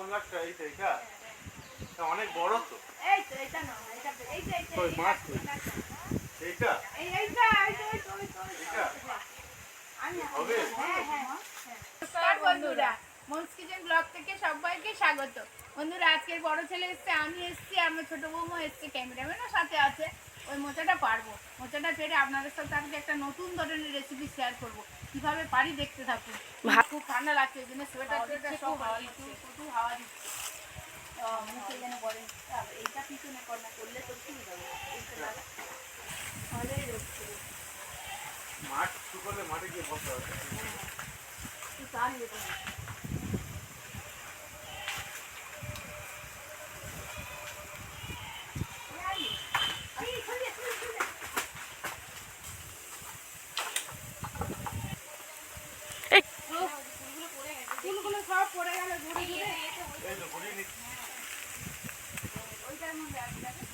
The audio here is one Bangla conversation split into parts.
কোন গাছটা এইটা এইটা অনেক বড় তো। এই তো এটা না এটা এইটা এইটা কই, মাছ এইটা এই এইটা এইটা এই তো, এই তো, এই তো। এইটা হবে? হ্যাঁ হ্যাঁ নমস্কার বন্ধুরা মনস কিচেন ব্লগ থেকে সবাইকে স্বাগত। বন্ধুরা আজকের বড় ছেলে এসছে আমি এসছি আমার ছোট বৌমা এসছে ক্যামেরাম্যানও সাথে আছে। ওই মোচাটা পারব। মোচাটা পেরে আপনাদের সাথে আজকে একটা নতুন ধরনের রেসিপি শেয়ার করব। কীভাবে পারি দেখতে থাকুন? খুব ঠান্ডা লাগছে ওই জন্য সোয়েটার টোয়েটার সব হাওয়া দিচ্ছে। প্রচুর হাওয়া দিচ্ছে। তো মুখে যেন পড়ে এইটা পিছনে কর না করলে তো ঠিক হবে? এইটা লাগা। ভালোই রয়েছে মাঠ শুকলে মাঠে গিয়ে বসতে হবে। তুই চাল দেবো ফুলগুলো সব পড়ে গেল ঘুরে ঘুরে এই তো ঘুরিয়ে নিচ্ছি ওইটার মধ্যে আছে দেখো।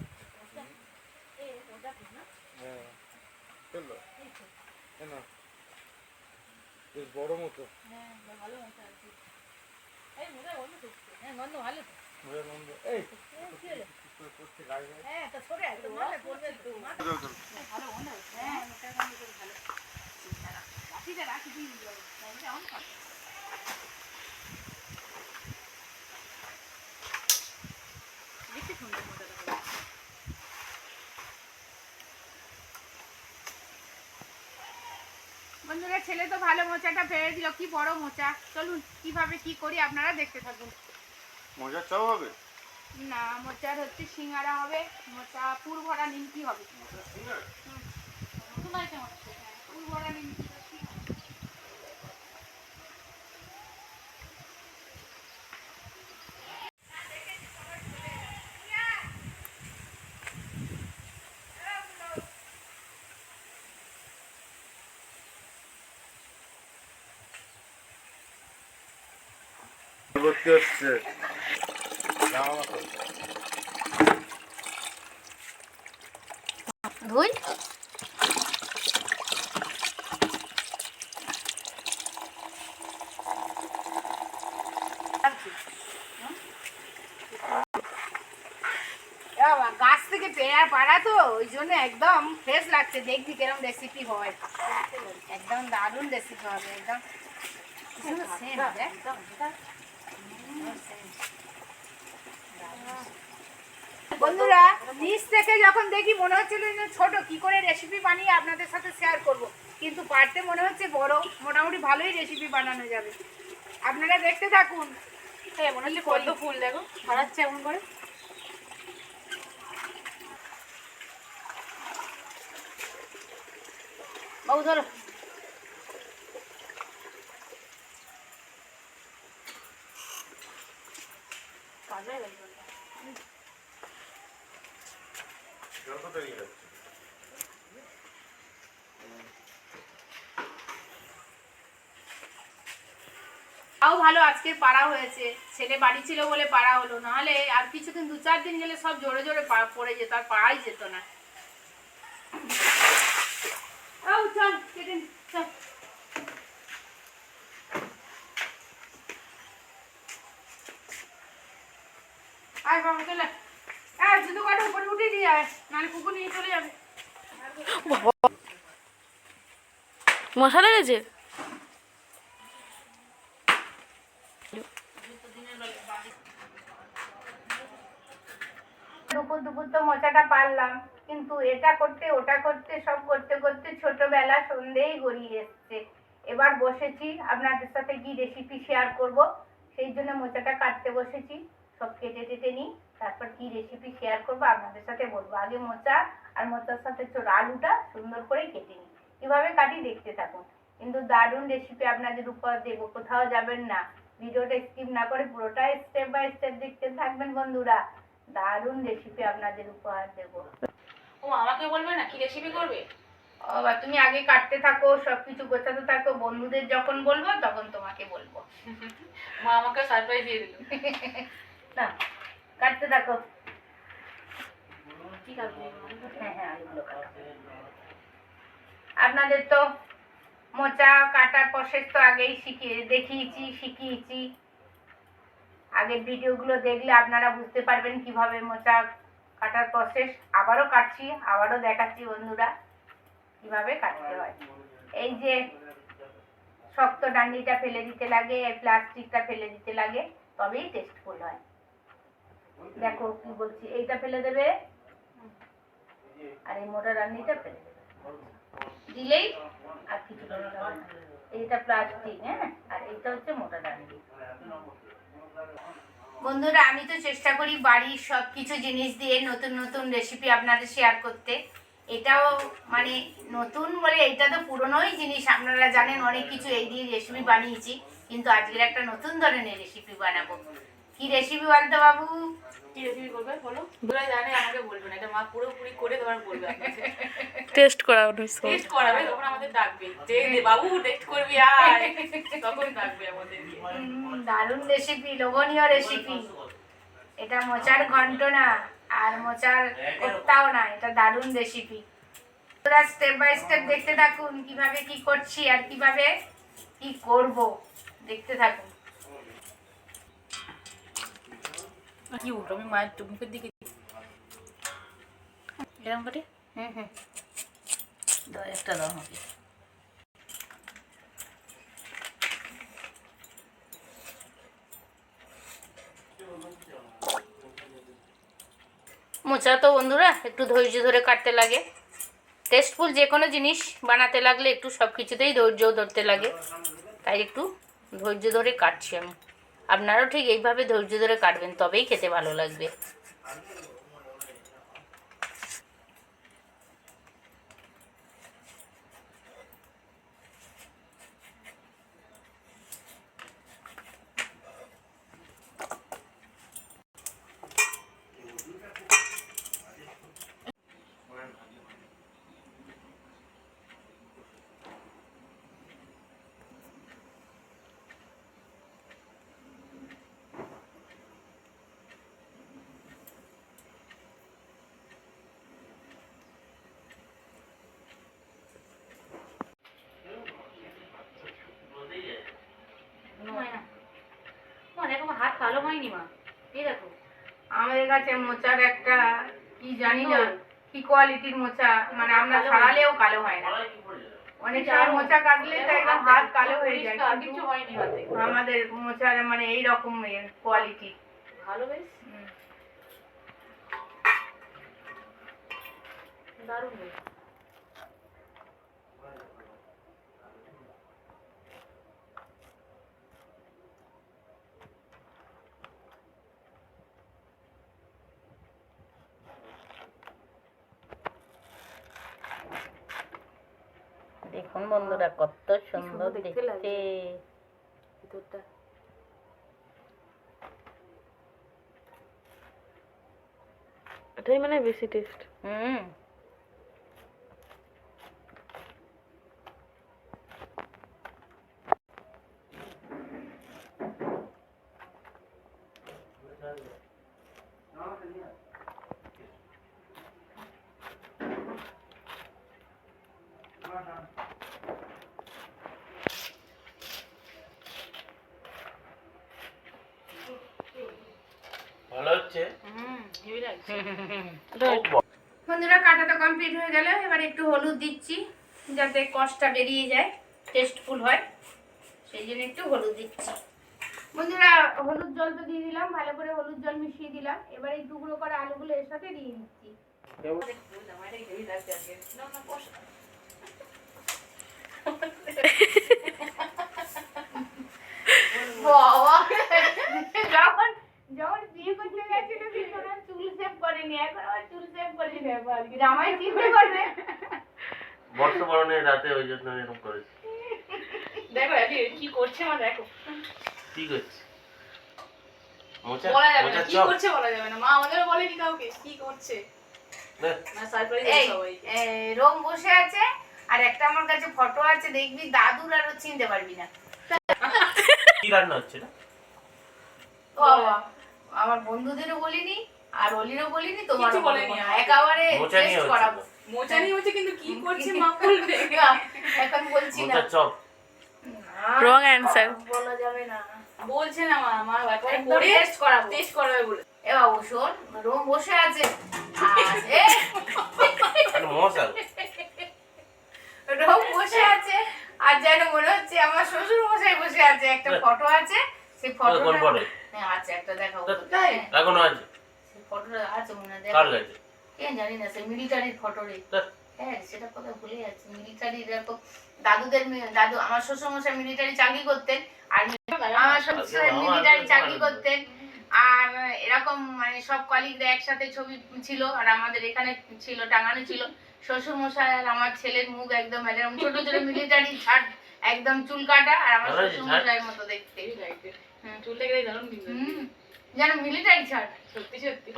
হ্যাঁ চলো কেন বেশ বড় মতো ঘুরে মন্দ এই করছে গায়ে গায়ে হ্যাঁ, মোটার গন্ধ করে ভালো। রাখিটা রাখি দিয়ে দিও। লাইনটা on কর। বেশি সুন্দর মোটাটা করে। বন্ধুরা ছেলে তো ভালো মোচাটা ফেলে দিল কি বড় মোচা। চলুন কীভাবে কি করি আপনারা দেখতে থাকুন। মোচা চাও হবে? না মোচার হচ্ছে সিঙ্গারা হবে মোচা পুর ভরা নিমকি হবে। পুর ভরা নিমকি করতে হচ্ছে গাছ থেকে পেয়ারা পাড়া তো ওই জন্য একদম ফ্রেশ লাগছে। দেখবি কিরম রেসিপি হয়। একদম দারুণ রেসিপি হবে একদম। বন্ধুরা নিচ থেকে যখন দেখি মনে হচ্ছিল যে ছোট কি করে রেসিপি বানিয়ে আপনাদের সাথে শেয়ার করব? কিন্তু পারতে মনে হচ্ছে বড় মোটামুটি ভালোই রেসিপি বানানো যাবে। আপনারা দেখতে থাকুন। হ্যাঁ মনে হচ্ছে কত ফুল দেখো ছড়াচ্ছে এমন করে। বাবু ধরো। তাও ভালো আজকে পাড়া হয়েছে। ছেলে বাড়ি ছিল বলে পাড়া হলো। নাহলে আর কিছুদিন দু চার দিন গেলে সব জোরে জোরে পড়ে যেত আর পাড়াই যেত না। আয় বাবা, চলে। আয়, জুতো কাটা উপরে উঠিয়ে দিয়ে আয়, নাহলে কুকুর নিয়ে চলে যাবে মশা লেগেছে দুপুর দুপুর তো মোচাটা পারলাম কিন্তু এটা করতে ওটা করতে সব করতে করতে ছোটবেলা সন্ধেই গড়িয়ে এসছে। এবার বসেছি, আপনাদের সাথে কি রেসিপি শেয়ার করব, সেই জন্য মোচাটা কাটতে বসেছি। সব কেটে টেটে নিই, তারপর কি রেসিপি শেয়ার করব আপনাদের সাথে বলব। আগে মোচা আর মোচার সাথে ছোট আলুটা সুন্দর করে কেটে নিই। কীভাবে কাটি দেখতে থাকুন। কিন্তু দারুণ রেসিপি আপনাদের উপর দেবো, কোথাও যাবেন না। ভিডিওটা স্কিপ না করে পুরোটা স্টেপ বাই স্টেপ দেখতে থাকবেন বন্ধুরা। দারুণ রেসিপি আপনাদের উপহার দেবো। ও, আমাকে বলবে না কি রেসিপি করবে? বাবা তুমি আগে কাটতে থাকো সবকিছু গোছাতে থাকো বন্ধুদের যখন বলব তখন তোমাকে বলব। মা আমাকে সারপ্রাইজ দিয়ে দিল। না কাটতে থাকো। হ্যাঁ হ্যাঁ আপনাদের তো মোচা কাটার প্রসেস তো আগেই শিখিয়ে দেখিয়েছি শিখিয়েছি। আগের ভিডিওগুলো দেখলে আপনারা বুঝতে পারবেন কীভাবে মোচা কাটার প্রসেস আবারও কাটছি আবারও দেখাচ্ছি বন্ধুরা। কীভাবে কাটতে হয়। এই যে শক্ত ডান্ডিটা ফেলে দিতে লাগে, প্লাস্টিকটা ফেলে দিতে লাগে, তবেই টেস্টফুল হয়। দেখো কি বলছি, এইটা ফেলে দেবে আর এই মোটা ডান্ডিটা ফেলে দেবে। দিলেই আর কিছু। এইটা প্লাস্টিক হ্যাঁ? আর এইটা হচ্ছে মোটা ডান্ডি। বন্ধুরা, আমি তো চেষ্টা করি বাড়ির সব কিছু জিনিস দিয়ে নতুন নতুন রেসিপি আপনাদের শেয়ার করতে। এটাও মানে নতুন বলে এটা তো পুরনোই জিনিস আপনারা জানেন অনেক কিছু এই দিয়ে রেসিপি বানিয়েছি কিন্তু আজকের একটা নতুন ধরনের রেসিপি বানাবো। কি রেসিপি বলতো বাবু? কি রেসিপি করবে বলো। ওরা জানে আমাকে বলবে না এটা মা পুরোপুরি করে তোমার বলবে টেস্ট করানো টেস্ট করাবে তখন আমাদের ডাকবে। যে বাবু টেস্ট করবি আয়। তখন ডাকবে আমাদেরকে। দারুণ রেসিপি লোভনীয় রেসিপি। এটা মোচার ঘন্ট না আর মোচার কোপ্তাও না এটা দারুণ রেসিপি তোরা স্টেপ বাই স্টেপ দেখতে থাকুন কীভাবে কি করছি আর কীভাবে কি করব। দেখতে থাকুন। কি উল্টো আমি মায়ের মুখের দিকে এরকম করে? হুম হুম একটা দাও আমাকে। মোচা তো বন্ধুরা, একটু ধৈর্য ধরে কাটতে লাগে। টেস্টফুল যে কোনো জিনিস বানাতে লাগলে একটু সব কিছুতেই ধৈর্য ধরতে লাগে। তাই একটু ধৈর্য ধরে কাটছি আমি। আপনারাও ঠিক এইভাবে ধৈর্য ধরে কাটবেন, তবেই খেতে ভালো লাগবে মা দেখো আমার হাত কালো হয়নি মা। এই দেখো। আমাদের কাছে মোচার একটা কি জানি না কি কোয়ালিটির মোচা মানে আমরা ছাড়ালেও কালো হয় না। অনেক সময় মোচা কাটলে তো একদম হাত কালো হয়ে যায় কিছু হয়নি হাতে। আমাদের মোচার মানে এই রকম কোয়ালিটি ভালো বেশ? দারুণ বন্ধুরা কত সুন্দর দেখতে এটাই মানে বেশি টেস্ট হুম। বন্ধুরা কাটাটা কমপ্লিট হয়ে গেল। এবার একটু হলুদ দিচ্ছি যাতে কষটা বেরিয়ে যায় টেস্টফুল হয়। সেই জন্য একটু হলুদ দিচ্ছি। বন্ধুরা হলুদ জল তো দিয়ে দিলাম ভালো করে হলুদ জল মিশিয়ে দিলাম। এবার এই টুকরো করা আলুগুলো এর সাথে দিয়ে দিচ্ছি। যখন যখন বিয়ে করতে গেছিল চুল সেভ করেনি এখন আবার চুল সেভ করে নেব আর কি? জামাই চিন্তা করবে বর্ষবরণের রাতে ওই জন্য এরকম করেছি। দেখো আজকে কি করছে মা দেখো। কি করছি? মোচা বলা যাবে না কি করছে বলা যাবে না। মা আমাদেরও বলেনি কাউকে কি করছে? রোম বসে আছে আর একটা আমার কাছে ফটো আছে দেখবি দাদুর আর চিনতে পারবি না। কি রান্না হচ্ছে না ও বাবা, আমার বন্ধুদেরও বলিনি আর অলিরও বলিনি তোমার কিছু বলেনি। একেবারে নিয়ে টেস্ট করাবো। মোচা নিয়ে হচ্ছে কিন্তু কি করছে মা বলবে? এখন বলছি না। মোচা চপ Wrong answer. বলা যাবে না। বলছে না মা মা একবার করে taste করাবো। টেস্ট করাবে বলে। এ বাবু শোন রোম বসে আছে। আরে রোম বসে আছে। আর যেন মনে হচ্ছে আমার শ্বশুর মশাই বসে আছে। একটা ফটো আছে। সেই কোন ফটো হ্যাঁ আছে একটা দেখাবো তা- তোকে। হ্যাঁ, এখনও আছে। ফটোটা আছে মনে হয় কার দেখ কে জানি না সে মিলিটারির ফটো রে। হ্যাঁ সেটা কথা ভুলে যাচ্ছি। মিলিটারি এরকম দাদুদের দাদু আমার শ্বশুর মশাই মিলিটারি চাকরি করতেন আর আমার শ্বশুর আচ্ছা, মিলিটারি চাকরি করতেন। আর এরকম মানে সব কলিগরা একসাথে ছবি ছিল আর আমাদের এখানে ছিল টাঙানো ছিল। শ্বশুর মশাই আর আমার ছেলের মুখ একদম এরকম ছোট ছোট মিলিটারি ছাট একদম চুল কাটা আর আমার শ্বশুর? মশাইয়ের মতো দেখতে। হ্যাঁ, চুলটা গেলে দারুণ যেন মিলিটারি ছাট সত্যি সত্যি।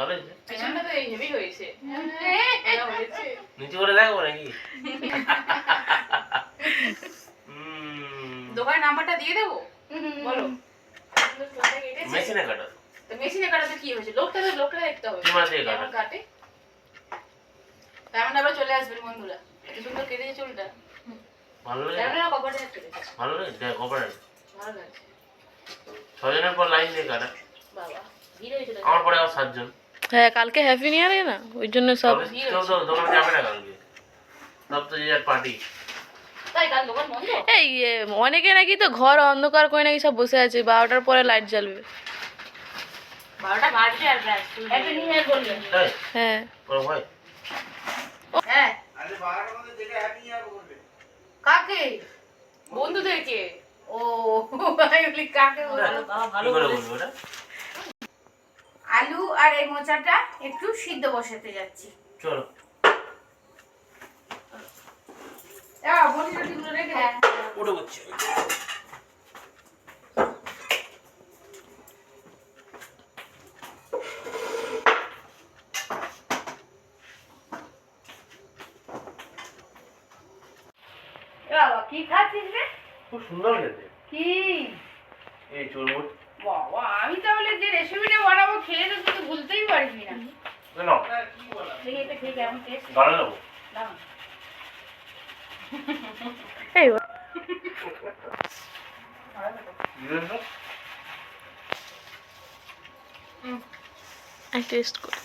পিছনটা তো হেভি হয়েছে। নিচে করে দেখো নাকি? দোকানের নাম্বারটা দিয়ে দেবো? বলো। মেশিনে কাটা। তো মেশিনে কাটাতে কি হয়েছে? লোকটা তো লোকটা দেখতে হবে? কেমন কাটে? তেমন আবার চলে আসবেন বন্ধুরা। এত সুন্দর কেটেছে চুলটা। ভালো লাগে ভালো লাগে দেখ ভালো লাগছে। ছজনের পর লাইন দিয়ে কাটা। আমার পরে আবার সাতজন। হ্যাঁ কালকে হ্যাপি নিউ ইয়ারে না? ওই জন্য সব দোকানে যাবে না কালকে। সব তো যে পার্টি এই অনেকে নাকি তো ঘর অন্ধকার করে নাকি সব বসে আছে বারোটার পরে লাইট জ্বালবে। হ্যাঁ। হ্যাঁ। কাকে? বন্ধুদেরকে। ও কাকে আলু আর এই মোচাটা একটু সিদ্ধ বসাতে যাচ্ছি। চলো। বাবা কি খাচ্ছিস রে? খুব সুন্দর খেতে। কি? এই চুরমুট বাবা আমি তাহলে যে রেসিপিটা বানাবো খেয়ে তো তুই ভুলতেই পারবি না। টেস্ট করি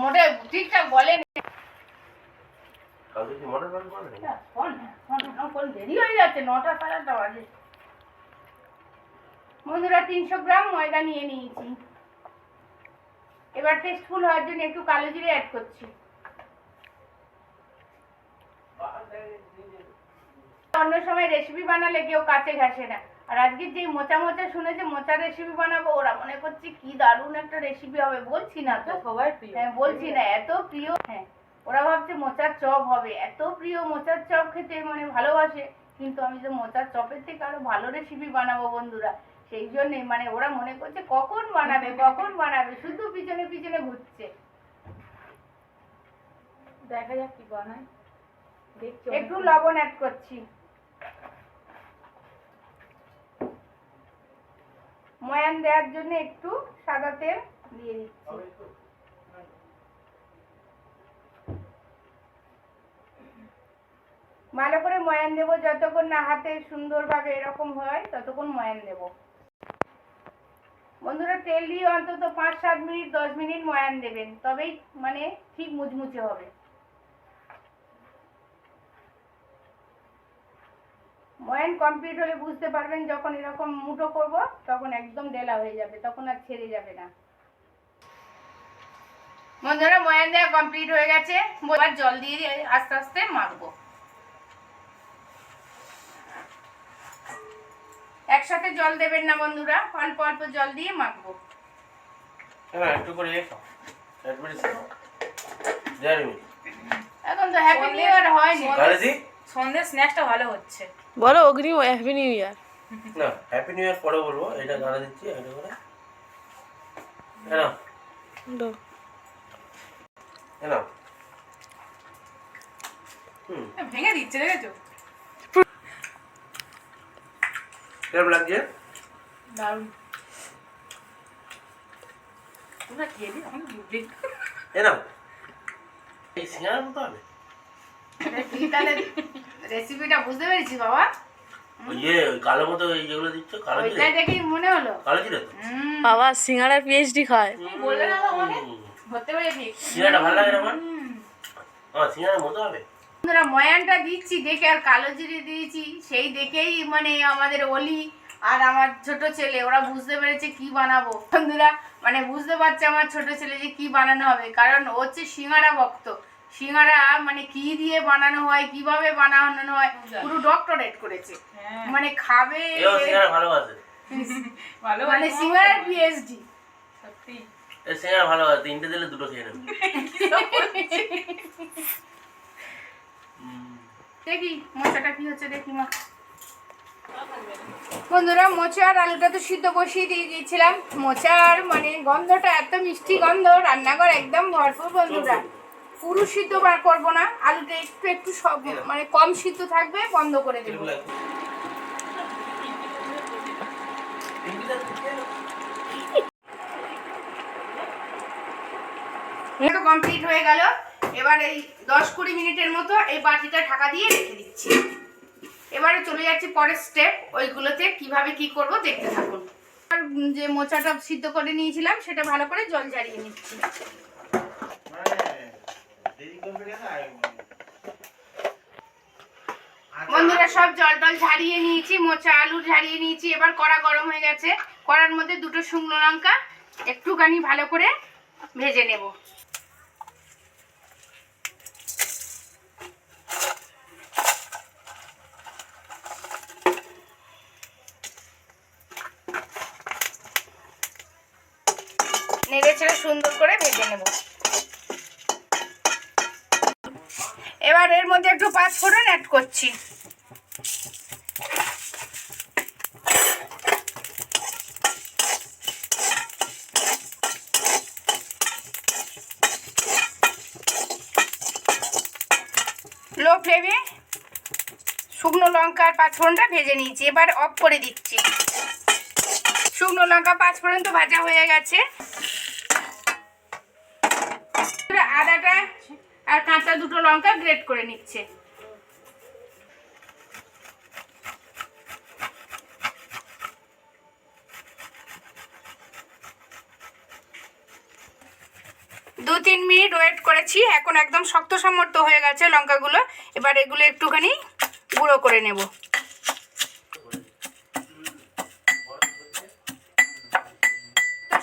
মোটে ঠিকঠাক বলে কালকে কি ফোন ফোন দেরি হয়ে যাচ্ছে নটা সাড়ে আটটা বাজে। বন্ধুরা তিনশো গ্রাম ময়দা নিয়ে নিয়েছি। এবার টেস্টফুল হওয়ার জন্য একটু কালো জিরে অ্যাড করছি। অন্য সময় রেসিপি বানালে কেউ কাছে ঘাসে না। আর আজকে যে মোচা মোচা শুনেছে মোচার রেসিপি বানাবো ওরা মনে করছে কি দারুণ একটা রেসিপি হবে বলছি না তো। সবার প্রিয়। হ্যাঁ বলছি না এত প্রিয়। হ্যাঁ ওরা ভাবছে মোচার চপ হবে। এত প্রিয় মোচার চপ খেতে মানে ভালোবাসে। কিন্তু আমি যে মোচার চপের থেকে আরও ভালো রেসিপি বানাবো বন্ধুরা সেই জন্যে মানে ওরা মনে করছে কখন বানাবে কখন বানাবে শুধু পিছনে পিছনে ঘুরছে। দেখা যাক কি বানায়। একটু লবণ অ্যাড করছি। ময়ান দেওয়ার জন্য একটু সাদা তেল দিয়ে দিচ্ছি। ভালো করে ময়ান দেবো যতক্ষণ না হাতে সুন্দরভাবে এরকম হয় ততক্ষণ ময়ান দেবো। বন্ধুরা তেল দিয়ে অন্তত পাঁচ, সাত মিনিট, দশ মিনিট ময়ান দেবেন। তবেই মানে ঠিক মুচমুচে হবে। ময়ান কমপ্লিট হলে বুঝতে পারবেন, যখন এরকম মুঠো করব, তখন একদম ডেলা হয়ে যাবে, তখন আর ছেড়ে যাবে না। বন্ধুরা, ময়ান দেওয়া কমপ্লিট হয়ে গেছে। জল দিয়ে আস্তে আস্তে মাখবো। একসাথে জল দেবেন না বন্ধুরা অল্প অল্প জল দিয়ে মাখবো। হ্যাঁ একটু করে জানি এখন তো হ্যাপি নিউ ইয়ার হয়নি। সন্ধ্যের স্ন্যাক্সটা ভালো হচ্ছে। বলো অগ্নি হ্যাপি নিউ ইয়ার না হ্যাপি নিউ ইয়ার পরে বলব। এটা গানা দিচ্ছি এটা করে। ভেঙে দিচ্ছে দেখেছ? কেমন লাগছে? দারুণ। তোমরা খেয়ে দিই আমি বুঝলি এনাও এই সিঙ্গারা মতো হবে? তুই তাহলে রেসিপিটা বুঝতে পেরেছি বাবা। ওই কালো মতো ওই যেগুলো দিচ্ছ কালো ওইটা জিরে? দেখেই মনে হলো। কালো জিরে তো? হুম, বাবা সিঙ্গারার পিএইচডি খায়। বললে না তো আমাকে হুম। ধরতে ভালো লাগে না আমার সিঙ্গার মতো হবে? বন্ধুরা ময়ানটা দিচ্ছি দেখে আর কালো জিরে দিয়েছি। সেই দেখেই মানে আমাদের অলি আর আমার ছোট ছেলে ওরা বুঝতে পেরেছে কি বানাবো। বন্ধুরা মানে বুঝতে পারছে আমার ছোট ছেলে যে কি বানানো হবে কারণ ও হচ্ছে সিঙ্গারা ভক্ত। সিঙ্গারা মানে কি দিয়ে বানানো হয় কীভাবে বানানো হয় পুরো ডক্টরেট করেছে। হ্যাঁ। মানে খাবে সিঙ্গারা ভালো মানে সিঙ্গারার পিএইচডি সত্যি। সিঙ্গারা ভালোবাসে তিনটে দিলে দুটো খেয়ে নেবে। দেখি মোচাটা কি হচ্ছে দেখি মা। বন্ধুরা মোচা আর আলুটা তো সিদ্ধ বসিয়ে দিয়ে দিয়েছিলাম। মোচার মানে গন্ধটা এত মিষ্টি গন্ধ রান্নাঘর একদম ভরপুর বন্ধুরা। পুরো সিদ্ধ বার করব না আলুটা একটু একটু সব মানে কম সিদ্ধ থাকবে বন্ধ করে দেবো। কমপ্লিট হয়ে গেল। এবার এই দশ কুড়ি মিনিটের মতো এই বাটিটা ঢাকা দিয়ে রেখে দিচ্ছি। এবারে চলে যাচ্ছি পরের স্টেপ ওইগুলোতে কীভাবে কি করব দেখতে থাকুন। আর যে মোচাটা সিদ্ধ করে নিয়েছিলাম, সেটা ভালো করে জল ঝারিয়ে নিচ্ছি। বন্ধুরা, সব জল টল ঝারিয়ে নিয়েছি, মোচা, আলু ঝারিয়ে নিয়েছি, এবার কড়া গরম হয়ে গেছে। কড়ার মধ্যে দুটো শুকনো লঙ্কা, একটুখানি ভালো করে ভেজে নেব নেড়ে ছেড়ে সুন্দর করে ভেজে নেব এবার এর মধ্যে একটু পাঁচ ফোড়ন অ্যাড করছি। লো ফ্লেমে শুকনো লঙ্কা আর পাঁচফোড়নটা ভেজে নিয়েছি, এবার অফ করে দিচ্ছি। শুকনো লঙ্কা পাঁচফোড়ন তো ভাজা হয়ে গেছে। আদাটা আর কাঁচা দুটো লঙ্কা গ্রেট করে নিচ্ছে দু তিন মিনিট ওয়েট করেছি, এখন একদম শক্ত সমর্থ হয়ে গেছে লঙ্কাগুলো। এবার এগুলো একটুখানি গুঁড়ো করে নেব।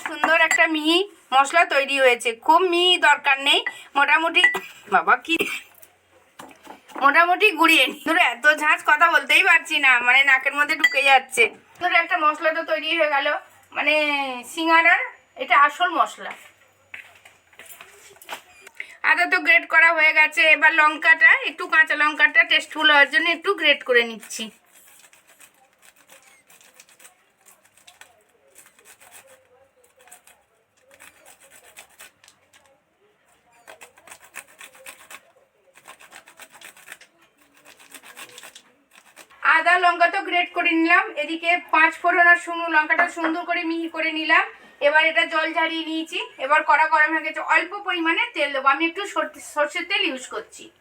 সুন্দর একটা মিহি মশলা তৈরি হয়েছে। খুব মিহি দরকার নেই। মোটামুটি বাবা কি? মোটামুটি গুড়িয়ে ধরো এত ঝাঁজ কথা বলতেই পারছি না মানে নাকের মধ্যে ঢুকে যাচ্ছে। ধরো একটা মশলা তো তৈরি হয়ে গেল মানে সিঙ্গারার এটা আসল মশলা। আদা তো গ্রেট করা হয়ে গেছে। এবার লঙ্কাটা, একটু কাঁচা লঙ্কাটা টেস্টফুল হওয়ার জন্য একটু গ্রেট করে নিচ্ছি। আদা, লঙ্কা তো গ্রেট করে নিলাম। এদিকে পাঁচ ফোড়ন আর শুকনো লঙ্কাটা সুন্দর করে মিহি করে নিলাম। এবার এটা জল ঝাড়িয়ে নিয়েছি। এবার কড়া গরম হয়ে গেছে, অল্প পরিমাণে তেল দেবো। আমি একটু সর- সর্ষের তেল ইউজ করছি।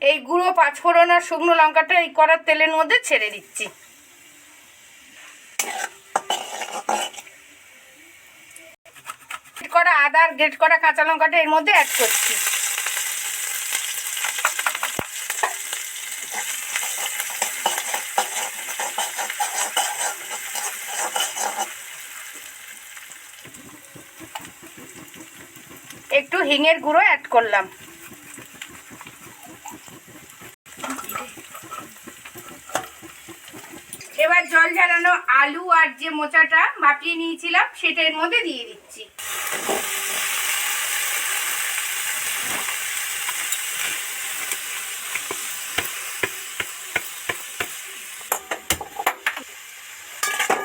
এই গুঁড়ো, পাঁচফোড়ন আর শুকনো লঙ্কাটা এই কড়ার তেলের মধ্যে ছেড়ে দিচ্ছি। করা আদা আর গ্রেট করা কাঁচা লঙ্কাটা এর মধ্যে অ্যাড করছি। একটু হিঙের গুঁড়ো অ্যাড করলাম। এবার জল ঝরানো আলু আর যে মোচাটা মাখিয়ে নিয়েছিলাম সেটা এর মধ্যে দিয়ে দিচ্ছি।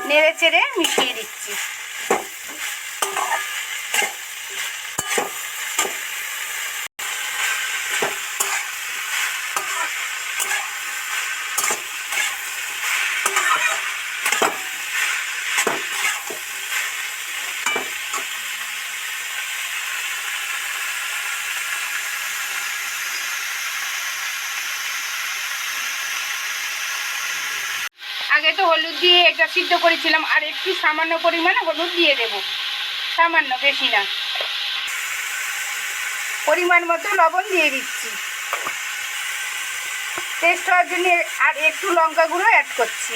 নেড়ে চেড়ে মিশিয়ে দিচ্ছি। আগে তো হলুদ দিয়ে এটা সিদ্ধ করেছিলাম, আর একটু সামান্য পরিমাণে হলুদ দিয়ে দেব। সামান্য, বেশি না। পরিমাণ মতো লবণ দিয়ে দিচ্ছি। টেস্ট হওয়ার জন্য আর একটু লঙ্কা গুঁড়ো অ্যাড করছি।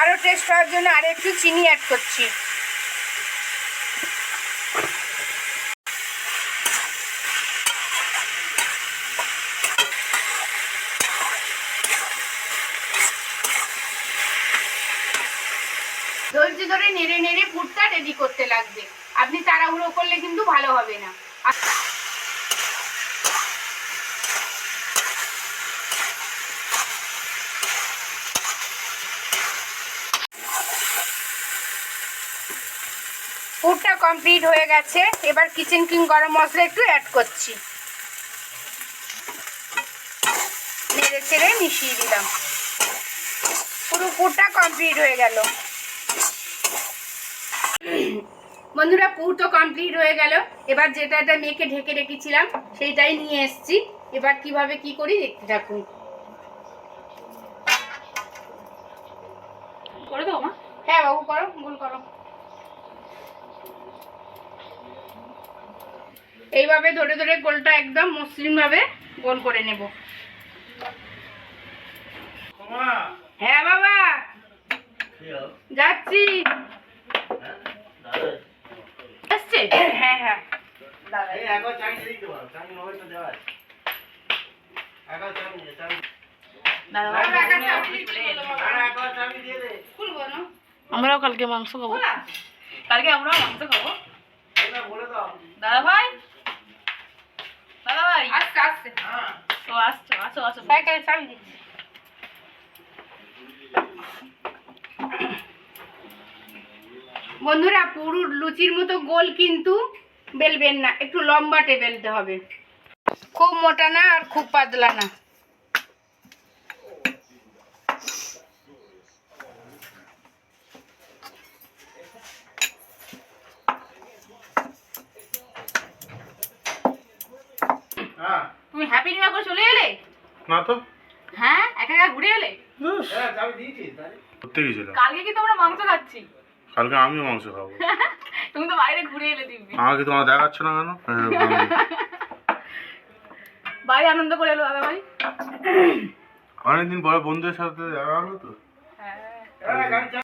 আরও টেস্ট হওয়ার জন্য আর একটু চিনি অ্যাড করছি ধৈর্য ধরে নেড়ে নেড়ে পুরটা রেডি করতে লাগবে। আপনি তাড়াহুড়ো করলে কিন্তু ভালো হবে না। পুরটা কমপ্লিট হয়ে গেছে। এবার কিচেন কিং গরম মশলা একটু অ্যাড করছি। নেড়ে চেড়ে মিশিয়ে দিলাম। পুরো পুরটা কমপ্লিট হয়ে গেল। বন্ধুরা পুর তো কমপ্লিট হয়ে গেল। এবার যেটা এটা মেখে ঢেকে রেখেছিলাম সেইটাই নিয়ে এসেছি। এবার কীভাবে কি করি দেখতে থাকুন। করে দাও মা। হ্যাঁ বাবু করো গোল করো। এইভাবে ধরে ধরে গোলটা একদম মসৃণ ভাবে গোল করে নেব। হ্যাঁ বাবা। যাচ্ছি। আসছে? হ্যাঁ হ্যাঁ। ভাই আমরাও কালকে মাংস খাব? কালকে আমরাও মাংস খাব। দাদা ভাই? দাদা ভাই? আসছে আসছে। তো আসছো। আসো আসো। সাইকেলে চাবি দিচ্ছি। বন্ধুরা পুরো লুচির মতো গোল কিন্তু বেলবেন না। একটু লম্বাটে বেলতে হবে। খুব মোটা না আর খুব পাতলা না। তুমি হ্যাপি নিউ করে চলে এলে? না তো। হ্যাঁ একা একা ঘুরে এলে? ঘুরতে কালকে কি তোমরা মাংস খাচ্ছি। কালকে আমিও মাংস খাব। তুমি তো বাইরে ঘুরে এলে দিবি আমাকে তোমার দেখাচ্ছ না কেন? ভাই বাইরে আনন্দ করে এলো দাদা ভাই। অনেকদিন পরে বন্ধুদের সাথে দেখা হলো তো? হ্যাঁ।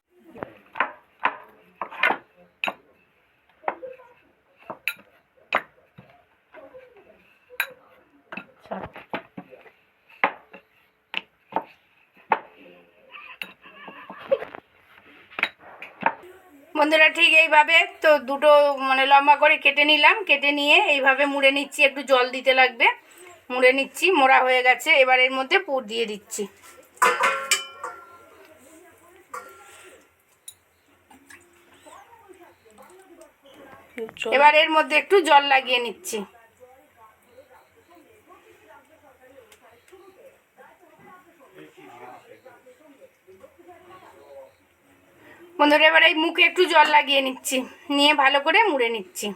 বন্ধুরা ঠিক এইভাবে তো দুটো মানে লম্বা করে কেটে নিলাম কেটে নিয়ে এইভাবে মুড়ে নিচ্ছি একটু জল দিতে লাগবে। মুড়ে নিচ্ছি মোড়া হয়ে গেছে এবার এর মধ্যে পুর দিয়ে দিচ্ছি। এবার এর মধ্যে একটু জল লাগিয়ে নিচ্ছি। বন্ধুরা এবার এই মুখে একটু জল লাগিয়ে নিচ্ছি। নিয়ে ভালো করে মুড়ে নিচ্ছি।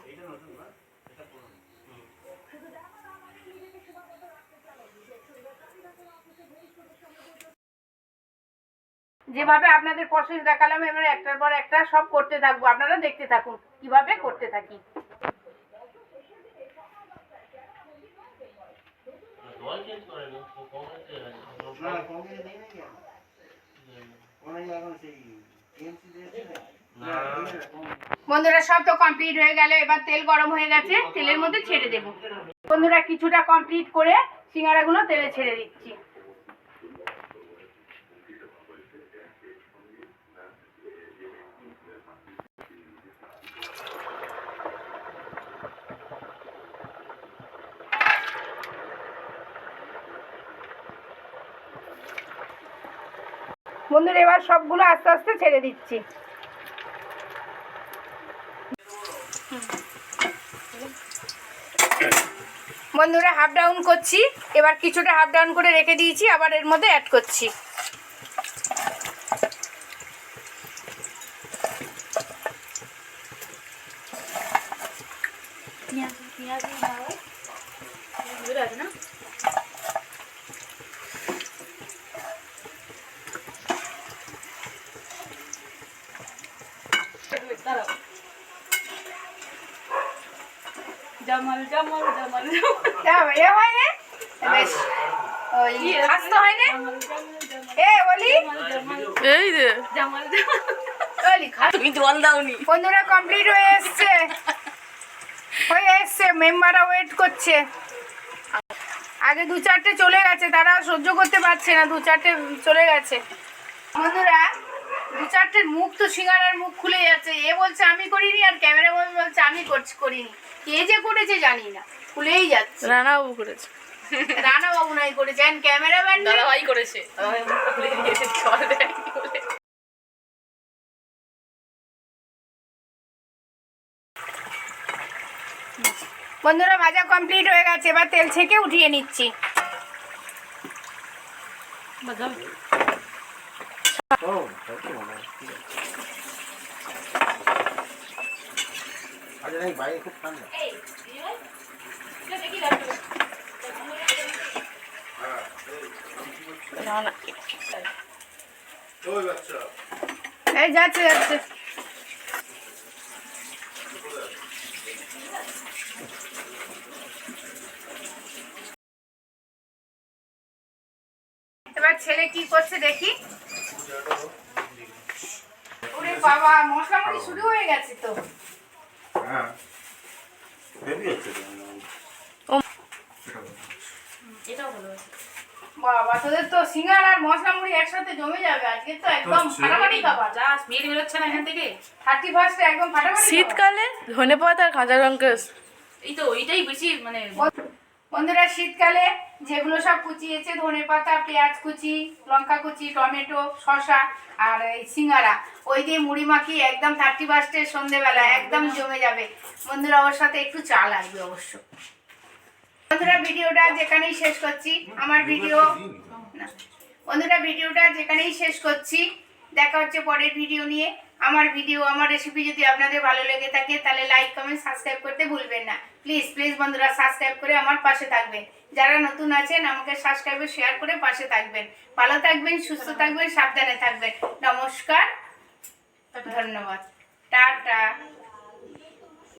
যেভাবে আপনাদের প্রসেস দেখালাম এবার একটার পর একটা সব করতে থাকব। আপনারা দেখতে থাকুন কীভাবে করতে থাকি। না বন্ধুরা, সব তো কমপ্লিট হয়ে গেল। এবার তেল গরম হয়ে গেছে, তেলের মধ্যে ছেড়ে দেব। বন্ধুরা, কিছুটা কমপ্লিট করে সিঙ্গারাগুলো তেলে ছেড়ে দিচ্ছি। বন্ধুরা, এবার সবগুলো আস্তে আস্তে ছেড়ে দিচ্ছি। বন্ধুরা হাফ ডাউন করছি। এবার কিছুটা হাফ ডাউন করে রেখে দিয়েছি, আবার এর মধ্যে অ্যাড করছি বুঝতে আছে না দাঁড়াও জামাল জামাল জামাল তা এ হয় না বেশ ওই খাস্ত হয় না এ বলি এই যে জামাল জামাল বলি খা। তুমি জল দাওনি। বন্ধুরা কমপ্লিট হয়ে এসছে। হয়ে এসছে মেম্বাররা ওয়েট করছে। আগে দু চারটে চলে গেছে তারা সহ্য করতে পারছে না দু চারটে চলে গেছে। বন্ধুরা চারটের মুখ তো সিঙ্গারার মুখ খুলে যাচ্ছে। এ বলছে আমি করিনি আর ক্যামেরা বলছে আমি করছি করিনি। কে যে করেছে জানি না। খুলেই যাচ্ছে। রানাবাবু করেছে। রানা বাবু নাই করেছেন ক্যামেরাম্যান দাদা ভাই করেছে। বন্ধুরা ভাজা কমপ্লিট হয়ে গেছে। এবার তেল ছেঁকে উঠিয়ে নিচ্ছি ও তাই তো মনে হয়। ঠিক আছে। আচ্ছা নাকি এই যাচ্ছে যাচ্ছে। এবার ছেলে কি করছে দেখি? ওরে বাবা মশলা মুড়ি শুরু হয়ে গেছে তো। হ্যাঁ বাবা তোদের তো সিঙ্গার আর মশলা মুড়ি একসাথে জমে যাবে। আজকে তো একদম। ফাটাফাটি খাবার। যা স্মেল বেরোচ্ছে না এখান থেকে। থার্টি ফার্স্টে একদম ফাটাফাটি শীতকালে ধনে পাতা আর কাঁচা লঙ্কা এই তো ওইটাই বেশি মানে বন্ধুরা শীতকালে যেগুলো সব কুচিয়েছে ধনে পাতা পেঁয়াজ কুচি লঙ্কা কুচি টমেটো শসা আর এই সিঙ্গারা ওই দিয়ে মুড়ি মাখিয়ে একদম থার্টি ফার্স্টের সন্ধেবেলা একদম জমে যাবে। বন্ধুরা ওর সাথে একটু চা লাগবে অবশ্য। বন্ধুরা ভিডিওটা যেখানেই শেষ করছি আমার ভিডিও বন্ধুরা ভিডিওটা যেখানেই শেষ করছি দেখা হচ্ছে পরের ভিডিও নিয়ে। আমার ভিডিও আমার রেসিপি যদি আপনাদের ভালো লেগে থাকে তাহলে লাইক কমেন্ট সাবস্ক্রাইব করতে ভুলবেন না। প্লিজ প্লিজ বন্ধুরা সাবস্ক্রাইব করে আমার পাশে থাকবেন। যারা নতুন আছেন আমাকে সাবস্ক্রাইবে শেয়ার করে পাশে থাকবেন। ভালো থাকবেন সুস্থ থাকবেন সাবধানে থাকবেন। নমস্কার ধন্যবাদ। টাটা।